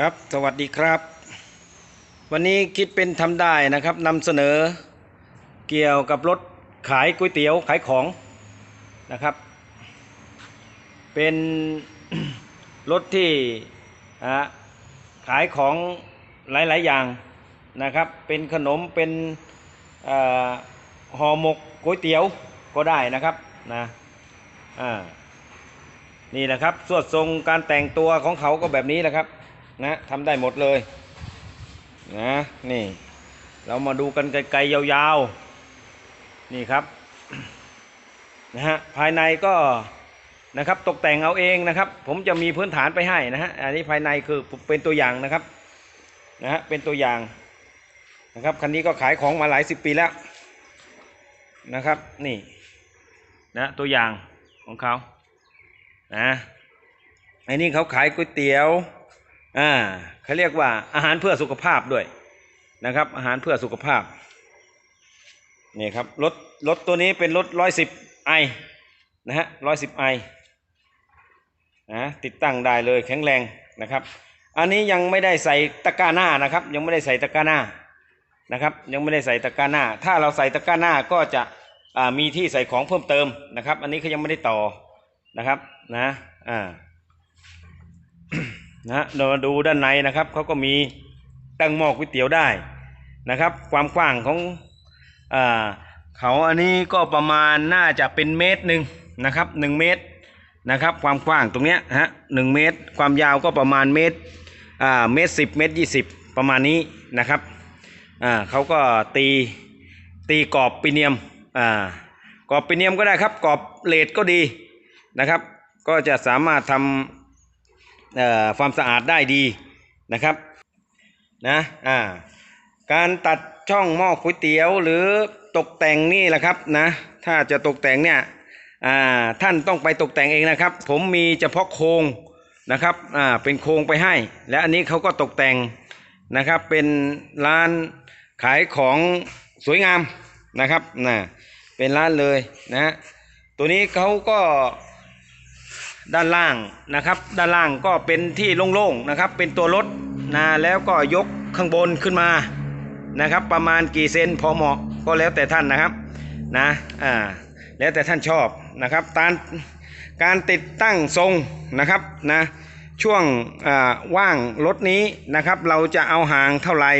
ครับ สวัสดีครับ วันนี้คิดเป็นทำได้นะครับนำเสนอเกี่ยวกับรถขายก๋วยเตี๋ยวขายของนะครับ เป็นรถที่ขายของหลาย ๆ อย่างนะครับ เป็นขนมเป็นห่อหมกก๋วยเตี๋ยวก็ได้นะครับนะอ่านี่นะครับสวดทรงการแต่งตัวของเขาก็แบบนี้แหละครับ นะทำได้หมดเลยนะนี่เรามาดูกันไกลๆยาวๆนี่ครับนะฮะภายในก็นะครับตกแต่งเอาเองนะครับ ผมจะมีพื้นฐานไปให้นะฮะอันนี้ภายในคือเป็นตัวอย่างนะครับนะฮะเป็นตัวอย่างนะครับคันนี้ก็ขายของมาหลายสิบปีแล้วนะครับนี่นะตัวอย่างของเขานะไอ้นี่เขาขายก๋วยเตี๋ยว อ่าเขาเรียกว่าอาหารเพื่อสุขภาพด้วยนะครับ อาหารเพื่อสุขภาพนี่ครับรถรถตัวนี้เป็นรถร้อยสิบไอนะฮะร้อยสิบไอนะติดตั้งได้เลยแข็งแรงนะครับ อันนี้ยังไม่ได้ใส่ตะกร้าหน้านะครับ ยังไม่ได้ใส่ตะกร้าหน้านะครับ ยังไม่ได้ใส่ตะกร้าหน้า ถ้าเราใส่ตะกร้าหน้าก็จะอ่ามีที่ใส่ของเพิ่มเติมนะครับ อันนี้เขายังไม่ได้ต่อนะครับนะอ่า นะเรามาดูด้านในนะครับเขาก็มีตั้งหม้อก๋วยเตี๋ยวได้นะครับ ความกว้างของอ่าเขาอันนี้ก็ประมาณน่าจะเป็นเมตรหนึ่งนะครับหนึ่งเมตรนะครับความกว้างตรงเนี้ยฮะหนึ่งเมตร ความยาวก็ประมาณเมตรอ่าเมตรสิบเมตรยี่สิบประมาณนี้นะครับอ่าเขาก็ตีตีกรอบปีเนียมอ่ากรอบปีเนียมก็ได้ครับกรอบเลดก็ดีนะครับ ก็จะสามารถทำเอ่อ ความสะอาดได้ดีนะครับนะอ่าการตัดช่องหม้อก๋วยเตี๋ยว หรือตกแต่งนี่แหละครับนะถ้าจะตกแต่งเนี่ยอ่าท่านต้องไปตกแต่งเองนะครับ ผมมีเฉพาะโครงนะครับอ่าเป็นโครงไปให้ และอันนี้เขาก็ตกแต่งนะครับเป็นร้านขายของสวยงามนะครับนะเป็นร้านเลยนะฮะตัวนี้เขาก็ ด้านล่างนะครับ ด้านล่างก็เป็นที่โล่งๆนะครับ เป็นตัวรถนะแล้วก็ยกข้างบนขึ้นมานะครับ ประมาณกี่เซนพอเหมาะก็แล้วแต่ท่านนะครับนะอ่าแล้วแต่ท่านชอบนะครับการการติดตั้งทรงนะครับนะช่วงว่างรถนี้นะครับ เราจะเอาห่างเท่าไหร่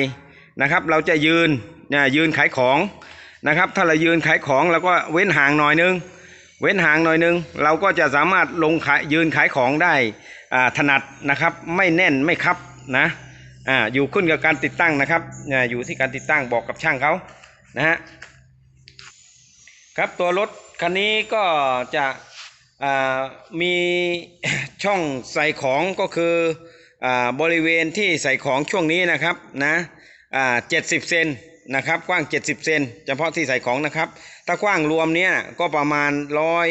นะครับ เราจะยืนเนี่ยยืนขายของนะครับ ถ้าเรายืนขายของเราก็เว้นห่างหน่อยนึง เว้นห่างหน่อยนึง เราก็จะสามารถลงขายยืนขายของได้ถนัดนะครับ ไม่แน่นไม่คับนะอ่าอยู่ขึ้นกับการติดตั้งนะครับอยู่ที่การติดตั้งบอกกับช่างเขานะฮะครับตัวรถคันนี้ก็จะมีช่องใส่ของก็คืออบริเวณที่ใส่ของช่วงนี้นะครับนะเจ็ดสิบเซน นะครับกว้าง 70 เซนเฉพาะที่ใส่ของนะครับ ถ้ากว้างรวมเนี้ยก็ประมาณร้อย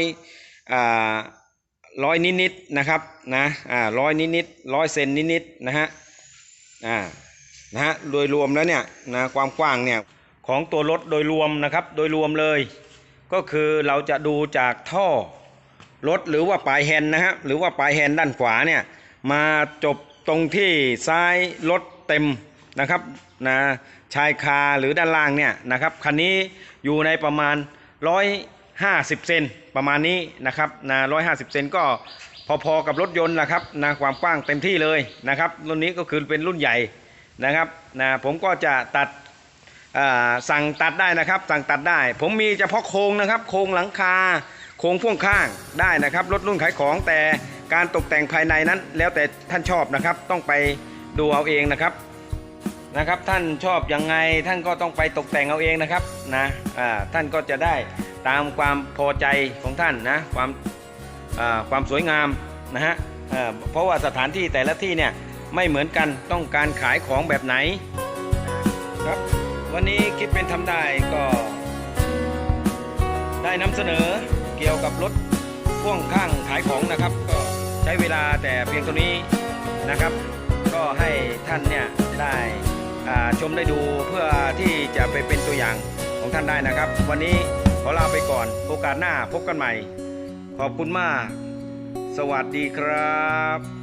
ร้อยนิดๆนะครับนะอ่าร้อยนิดๆร้อยเซนนิดๆนะฮะอ่านะฮะโดยรวมแล้วเนี่ยนะความกว้างเนี่ยของตัวรถโดยรวมนะครับโดยรวมเลย ก็คือเราจะดูจากท่อรถหรือว่าปลายแฮนนะฮะหรือว่าปลายแฮนด์ด้านขวาเนี่ยมาจบตรงที่ซ้ายรถเต็ม นะครับนะชายคาหรือด้านล่างเนี่ยนะครับคันนี้อยู่ในประมาณ 150 เซนประมาณนี้นะครับนะ150 เซนก็พอๆกับรถยนต์นะครับนะความกว้างเต็มที่เลยนะครับรุ่นนี้ก็คือเป็นรุ่นใหญ่นะครับนะผมก็จะตัดอ่าสั่งตัดได้นะครับ สั่งตัดได้ ผมมีเฉพาะโครงนะครับ โครงหลังคา โครงพ่วงข้างได้นะครับรถรุ่นขายของแต่การตกแต่งภายในนั้น แล้วแต่ท่านชอบนะครับ ต้องไปดูเอาเองนะครับ นะครับท่านชอบยังไงท่านก็ต้องไปตกแต่งเอาเองนะครับนะท่านก็จะได้ตามความพอใจของท่านนะความความสวยงามนะฮะเพราะว่าสถานที่แต่ละที่เนี่ยไม่เหมือนกันต้องการขายของแบบไหนครับวันนี้คิดเป็นทำได้ก็ได้นำเสนอเกี่ยวกับรถพ่วงข้างขายของนะครับ ก็ใช้เวลาแต่เพียงเท่านี้นะครับ ก็ให้ท่านเนี่ยได้ ชมได้ดูเพื่อที่จะไปเป็นตัวอย่างของท่านได้นะครับ วันนี้ขอลาไปก่อน โอกาสหน้าพบกันใหม่ ขอบคุณมาก สวัสดีครับ